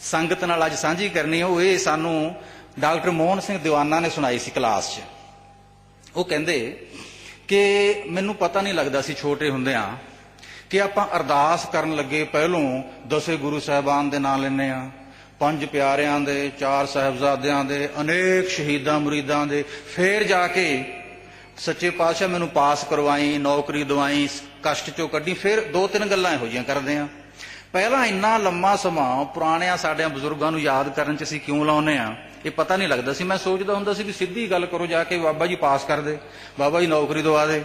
ਸੰਗਤ ਨਾਲ ਅੱਜ ਸਾਂਝੀ ਕਰਨੀ ਉਹ ਇਹ ਸਾਨੂੰ ਡਾਕਟਰ ਮੋਹਨ ਸਿੰਘ ਦੀਵਾਨਾ ਨੇ ਸੁਣਾਈ ਸੀ ਕਲਾਸ 'ਚ। ਉਹ ਕਹਿੰਦੇ ਕਿ ਮੈਨੂੰ ਪਤਾ ਨਹੀਂ ਲੱਗਦਾ ਸੀ ਛੋਟੇ ਹੁੰਦਿਆਂ ਕਿ ਆਪਾਂ ਅਰਦਾਸ ਕਰਨ ਲੱਗੇ ਪਹਿਲੋਂ ਦਸੇ ਗੁਰੂ ਸਾਹਿਬਾਨ ਦੇ ਨਾਂ ਲੈਂਦੇ ਆ ਪੰਜ ਪਿਆਰਿਆਂ ਦੇ, ਚਾਰ ਸਾਹਿਬਜ਼ਾਦਿਆਂ ਦੇ, ਅਨੇਕ ਸ਼ਹੀਦਾਂ ਮੁਰੀਦਾਂ ਦੇ। ਫੇਰ ਜਾ ਕੇ ਸੱਚੇ ਪਾਤਸ਼ਾਹ ਮੈਨੂੰ ਪਾਸ ਕਰਵਾਈ, ਨੌਕਰੀ ਦਵਾਈ, ਕਸ਼ਟ ਚੋਂ ਕੱਢੀ। ਫਿਰ ਦੋ ਤਿੰਨ ਗੱਲਾਂ ਇਹੋ ਜਿਹੀਆਂ ਕਰਦੇ ਆ ਪਹਿਲਾਂ ਇੰਨਾ ਲੰਮਾ ਸਮਾਂ ਪੁਰਾਣਿਆਂ ਸਾਡਿਆਂ ਬਜ਼ੁਰਗਾਂ ਨੂੰ ਯਾਦ ਕਰਨ ਚ ਅਸੀਂ ਕਿਉਂ ਲਾਉਨੇ ਆ? ਇਹ ਪਤਾ ਨਹੀਂ ਲੱਗਦਾ ਸੀ। ਮੈਂ ਸੋਚਦਾ ਹੁੰਦਾ ਸੀ ਵੀ ਸਿੱਧੀ ਗੱਲ ਕਰੋ ਜਾ ਕੇ ਬਾਬਾ ਜੀ ਪਾਸ ਕਰ ਦੇ, ਬਾਬਾ ਜੀ ਨੌਕਰੀ ਦਵਾ ਦੇ।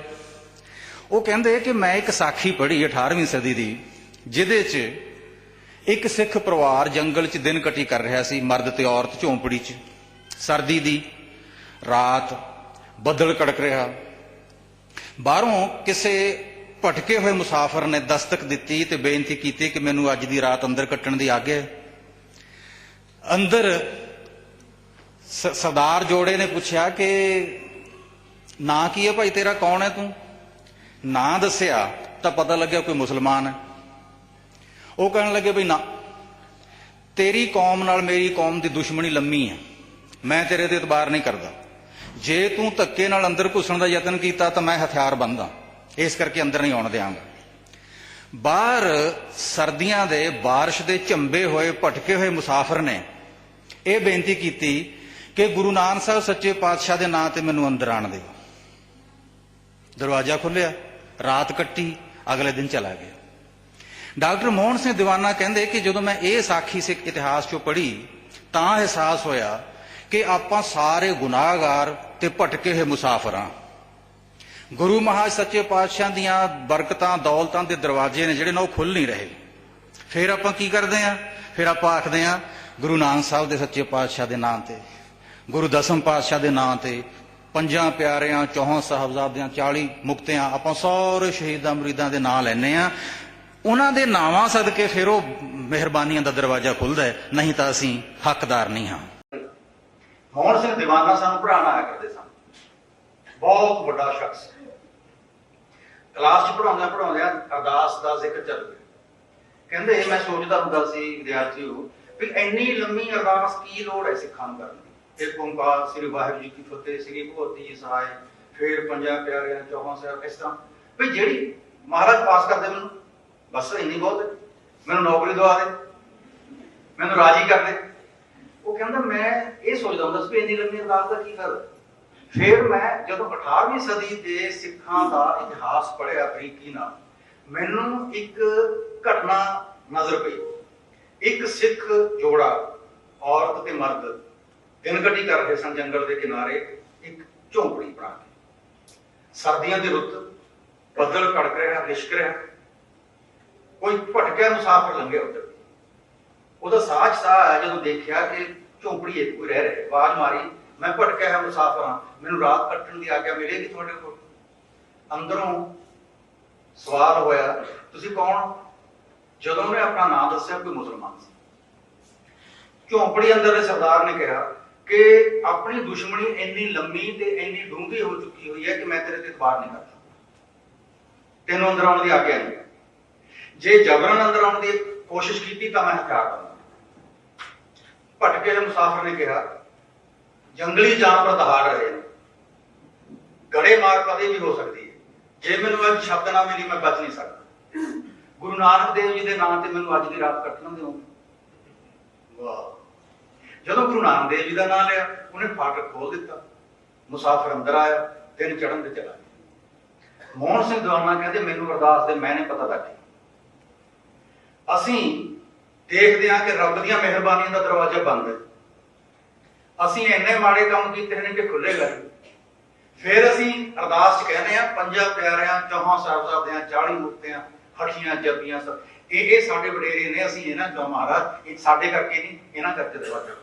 ਉਹ ਕਹਿੰਦੇ ਕਿ ਮੈਂ ਇੱਕ ਸਾਖੀ ਪੜ੍ਹੀ 18ਵੀਂ ਸਦੀ ਦੀ, ਜਿਹਦੇ 'ਚ ਇੱਕ ਸਿੱਖ ਪਰਿਵਾਰ ਜੰਗਲ 'ਚ ਦਿਨ ਕਟੀ ਕਰ ਰਿਹਾ ਸੀ, ਮਰਦ ਤੇ ਔਰਤ ਝੌਂਪੜੀ 'ਚ। ਸਰਦੀ ਦੀ ਰਾਤ ਬੱਦਲ ਕੜਕ ਰਿਹਾ। ਬਾਹਰੋਂ ਕਿਸੇ ਭਟਕੇ ਹੋਏ ਮੁਸਾਫਰ ਨੇ ਦਸਤਕ ਦਿੱਤੀ ਤੇ ਬੇਨਤੀ ਕੀਤੀ ਕਿ ਮੈਨੂੰ ਅੱਜ ਦੀ ਰਾਤ ਅੰਦਰ ਕੱਟਣ ਦੀ ਆਗਿਆ ਅੰਦਰ ਸਰਦਾਰ ਜੋੜੇ ਨੇ ਪੁੱਛਿਆ ਕਿ ਨਾਂ ਕੀ ਹੈ ਭਾਈ ਤੇਰਾ ਕੌਣ ਹੈ ਤੂੰ? ਨਾਂ ਦੱਸਿਆ ਤਾਂ ਪਤਾ ਲੱਗਿਆ ਕੋਈ ਮੁਸਲਮਾਨ ਹੈ। ਉਹ ਕਹਿਣ ਲੱਗੇ ਵੀ ਨਾ, ਤੇਰੀ ਕੌਮ ਨਾਲ ਮੇਰੀ ਕੌਮ ਦੀ ਦੁਸ਼ਮਣੀ ਲੰਮੀ ਹੈ। ਮੈਂ ਤੇਰੇ ਤੇ ਇਤਬਾਰ ਨਹੀਂ ਕਰਦਾ। ਜੇ ਤੂੰ ਧੱਕੇ ਨਾਲ ਅੰਦਰ ਘੁਸਣ ਦਾ ਯਤਨ ਕੀਤਾ ਤਾਂ ਮੈਂ ਹਥਿਆਰ ਬੰਦਾ ਇਸ ਕਰਕੇ ਅੰਦਰ ਨਹੀਂ ਆਉਣ ਦਿਆਂਗਾ। ਬਾਹਰ ਸਰਦੀਆਂ ਦੇ, ਬਾਰਿਸ਼ ਦੇ ਝੰਬੇ ਹੋਏ, ਭਟਕੇ ਹੋਏ ਮੁਸਾਫਰ ਨੇ ਇਹ ਬੇਨਤੀ ਕੀਤੀ ਕਿ ਗੁਰੂ ਨਾਨਕ ਸਾਹਿਬ ਸੱਚੇ ਪਾਤਸ਼ਾਹ ਦੇ ਨਾਂ ਤੇ ਮੈਨੂੰ ਅੰਦਰ ਆਣ ਦਿਓ। ਦਰਵਾਜ਼ਾ ਖੁੱਲਿਆ ਰਾਤ ਕੱਟੀ, ਅਗਲੇ ਦਿਨ ਚਲਾ ਗਿਆ। ਡਾਕਟਰ ਮੋਹਨ ਸਿੰਘ ਦੀਵਾਨਾ ਕਹਿੰਦੇ ਕਿ ਜਦੋਂ ਮੈਂ ਇਹ ਸਾਖੀ ਸਿੱਖ ਇਤਿਹਾਸ ਚੋਂ ਪੜ੍ਹੀ, ਤਾਂ ਅਹਿਸਾਸ ਹੋਇਆ ਕਿ ਆਪਾਂ ਸਾਰੇ ਗੁਨਾਹਗਾਰ ਤੇ ਭਟਕੇ ਹੋਏ ਮੁਸਾਫਰ ਹਾਂ। ਗੁਰੂ ਮਹਾਰਾਜ ਸੱਚੇ ਪਾਤਸ਼ਾਹ ਦੀਆਂ ਬਰਕਤਾਂ, ਦੌਲਤਾਂ ਦੇ ਦਰਵਾਜ਼ੇ ਨੇ ਜਿਹੜੇ ਨਾ ਉਹ ਖੁੱਲ ਨਹੀਂ ਰਹੇ। ਫਿਰ ਆਪਾਂ ਕੀ ਕਰਦੇ ਆ ਫਿਰ ਆਪਾਂ ਆਖਦੇ ਆ ਗੁਰੂ ਨਾਨਕ ਸਾਹਿਬ ਦੇ ਸੱਚੇ ਪਾਤਸ਼ਾਹ ਦੇ ਨਾਂ ਤੇ, ਗੁਰੂ ਦਸਮ ਪਾਤਸ਼ਾਹ ਦੇ ਨਾਂ ਤੇ, ਪੰਜਾਂ ਪਿਆਰਿਆਂ, ਚੌਹਾਂ ਸਾਹਿਬਜ਼ਾਦਿਆਂ 40 ਮੁਕਤਿਆਂ, ਆਪਾਂ ਸਾਰੇ ਸ਼ਹੀਦਾਂ ਮੁਰੀਦਾਂ ਦੇ ਨਾਂ ਲੈਨੇ ਆ ਉਹਨਾਂ ਦੇ ਨਾਵਾਂ ਸਦਕੇ ਫਿਰ ਉਹ ਮਿਹਰਬਾਨੀਆਂ ਦਾ ਦਰਵਾਜ਼ਾ ਖੁੱਲਦਾ ਹੈ। ਨਹੀਂ ਤਾਂ ਅਸੀਂ ਹੱਕਦਾਰ ਨਹੀਂ ਹਾਂ। ਮੋਹਨ ਸਿੰਘ ਦੀਵਾਨਾ ਸਾਨੂੰ ਪੜ੍ਹਾਉਣ ਕਰਦੇ ਸਨ। ਬਹੁਤ ਵੱਡਾ ਸ਼ਖਸ। ਕਲਾਸ 'ਚ ਪੜਾਉਂਦਿਆਂ ਪੜਾਉਂਦਿਆਂ ਅਰਦਾਸ ਦਾ ਜ਼ਿਕਰ ਚੱਲ ਪਿਆ। ਕਹਿੰਦੇ ਮੈਂ ਸੋਚਦਾ ਹੁੰਦਾ ਸੀ ਵਿਦਿਆਰਥੀਓ ਵੀ ਇੰਨੀ ਲੰਮੀ ਅਰਦਾਸ ਕੀ ਲੋੜ ਹੈ ਸਿੱਖਾਂ ਨੂੰ ਕਰਨ ਦੀ? ਇੱਕ ਓੰਕਾਰ ਸ੍ਰੀ ਵਾਹਿਗੁਰੂ ਜੀ ਕੀ ਫਤਿਹ, ਸ੍ਰੀ ਭਗਵਤੀ ਜੀ ਸਹਾਇ, ਫਿਰ ਪੰਜਾਂ ਪਿਆਰਿਆਂ, ਚੌਹਾਂ ਸਾਹਿਬ ਇਸ ਤਰ੍ਹਾਂ। ਵੀ ਜਿਹੜੀ ਮਹਾਰਾਜ ਪਾਸ ਕਰਦੇ ਮੈਨੂੰ, ਬਸ ਇੰਨੀ ਬਹੁਤ ਹੈ। ਮੈਨੂੰ ਨੌਕਰੀ ਦਵਾ ਦੇ। ਮੈਨੂੰ ਰਾਜੀ ਕਰ ਦੇ। ਉਹ ਕਹਿੰਦਾ, ਮੈਂ ਇਹ ਸੋਚਦਾ ਹੁੰਦਾ ਸੀ ਵੀ ਇੰਨੀ ਲੰਮੀ ਅਰਦਾਸ ਦਾ ਕੀ ਫਾਇਦਾ ਫਿਰ ਮੈਂ ਜਦੋਂ 18ਵੀਂ ਸਦੀ ਦੇ ਸਿੱਖਾਂ ਦਾ ਇਤਿਹਾਸ ਪੜ੍ਹਿਆ ਬਰੀਕੀ ਨਾਲ, ਮੈਨੂੰ ਇੱਕ ਘਟਨਾ ਨਜ਼ਰ ਪਈ। ਇੱਕ ਸਿੱਖ ਜੋੜਾ, ਔਰਤ ਤੇ ਮਰਦ, ਦਿਨ ਕੱਟੀ ਕਰ ਰਹੇ ਸਨ ਜੰਗਲ ਦੇ ਕਿਨਾਰੇ, ਇੱਕ ਝੌਂਪੜੀ ਬਣਾ ਕੇ। ਸਰਦੀਆਂ ਦੀ ਰੁੱਤ, ਬੱਦਲ ਕੜਕ ਰਿਹਾ, ਲਿਸ਼ਕ ਰਿਹਾ। ਕੋਈ ਭਟਕਿਆ ਮੁਸਾਫਰ ਲੰਘਿਆ ਉੱਧਰ। ਉਹਦਾ ਸਾਹ 'ਚ ਸਾਹ ਆਇਆ ਜਦੋਂ ਦੇਖਿਆ ਕਿ ਝੌਂਪੜੀ ਇੱਕ ਕੋਈ ਰਹਿ ਰਿਹਾ, ਆਵਾਜ਼ ਮਾਰੀ ਮੈਂ ਭਟਕਿਆ ਹੈ ਮੁਸਾਫਰ ਹਾਂ ਮੈਨੂੰ ਰਾਤ ਕੱਟਣ ਦੀ ਆਗਿਆ ਮਿਲੇਗੀ ਤੁਹਾਡੇ ਕੋਲ? ਅੰਦਰੋਂ ਸਵਾਲ ਹੋਇਆ, ਤੁਸੀਂ ਕੌਣ? ਜਦੋਂ ਉਹਨੇ ਆਪਣਾ ਨਾਮ ਦੱਸਿਆ, ਕੋਈ ਮੁਸਲਮਾਨ ਸੀ। ਝੌਂਪੜੀ ਅੰਦਰ ਦੇ ਸਰਦਾਰ ਨੇ ਕਿਹਾ ਕਿ ਆਪਣੀ ਦੁਸ਼ਮਣੀ ਇੰਨੀ ਲੰਮੀ ਤੇ ਇੰਨੀ ਡੂੰਘੀ ਹੋ ਚੁੱਕੀ ਹੋਈ ਹੈ ਕਿ ਮੈਂ ਤੇਰੇ ਤੇ ਇਤਬਾਰ ਨਹੀਂ ਕਰਦਾ। ਤੈਨੂੰ ਅੰਦਰ ਆਉਣ ਦੀ ਆਗਿਆ ਨਹੀਂ। ਜੇ ਜਬਰਨ ਅੰਦਰ ਆਉਣ ਦੀ ਕੋਸ਼ਿਸ਼ ਕੀਤੀ ਤਾਂ ਮੈਂ ਹਥਿਆਰ ਦਊਂਗਾ ਭਟਕੇ ਮੁਸਾਫਰ ਨੇ ਕਿਹਾ ਜੰਗਲੀ ਜਾਨਵਰ ਦਹਾੜ ਰਹੇ ਨੇ। ਗੜੇ ਮਾਰ ਕਦੇ ਵੀ ਹੋ ਸਕਦੀ ਹੈ। ਜੇ ਮੈਨੂੰ ਅੱਜ ਸ਼ਬਦ ਨਾ ਮਿਲੀ, ਮੈਂ ਬਚ ਨਹੀਂ ਸਕਦਾ। ਗੁਰੂ ਨਾਨਕ ਦੇਵ ਜੀ ਦੇ ਨਾਮ ਤੇ ਮੈਨੂੰ ਅੱਜ ਦੀ ਰਾਤ ਕੱਟਣ ਦਿਓ। ਵਾਹ। ਜਦੋਂ ਗੁਰੂ ਨਾਨਕ ਦੇਵ ਜੀ ਦਾ ਨਾਮ ਲਿਆ, ਉਹਨੇ ਫਾਟਕ ਖੋਲ ਦਿੱਤਾ। ਮੁਸਾਫਰ ਅੰਦਰ ਆਇਆ, ਦਿਨ ਚੜਨ ਤੇ ਚਲਾ ਗਿਆ। ਮੋਹਨ ਸਿੰਘ ਦਵਾਨਾ ਕਹਿੰਦੇ, ਮੈਨੂੰ ਅਰਦਾਸ ਦੇ ਮੈਨੇ ਪਤਾ ਲੱਗ ਅਸੀਂ ਦੇਖਦੇ ਹਾਂ ਕਿ ਰੱਬ ਦੀਆਂ ਮਿਹਰਬਾਨੀਆਂ ਦਾ ਦਰਵਾਜ਼ਾ ਬੰਦ ਹੈ। ਅਸੀਂ ਇੰਨੇ ਮਾੜੇ ਕੰਮ ਕੀਤੇ ਨੇ ਕਿ ਖੁੱਲੇਗਾ ਨਹੀਂ ਫਿਰ ਅਸੀਂ ਅਰਦਾਸ 'ਚ ਕਹਿੰਦੇ ਆ ਪੰਜਾਂ ਪਿਆਰਿਆਂ, ਚੌਹਾਂ ਸਾਹਿਬਜ਼ਾਦਿਆਂ 40 ਮੁਕਤਿਆਂ ਹਠੀਆਂ, ਜਪੀਆਂ ਸਭ। ਇਹ ਇਹ ਸਾਡੇ ਵਡੇਰੇ ਨੇ, ਅਸੀਂ ਇਹਨਾਂ ਚੋਂ ਮਹਾਰਾਜ, ਇਹ ਸਾਡੇ ਕਰਕੇ ਨਹੀਂ, ਇਹਨਾਂ ਕਰਕੇ ਦਰਵਾਜ਼ਾ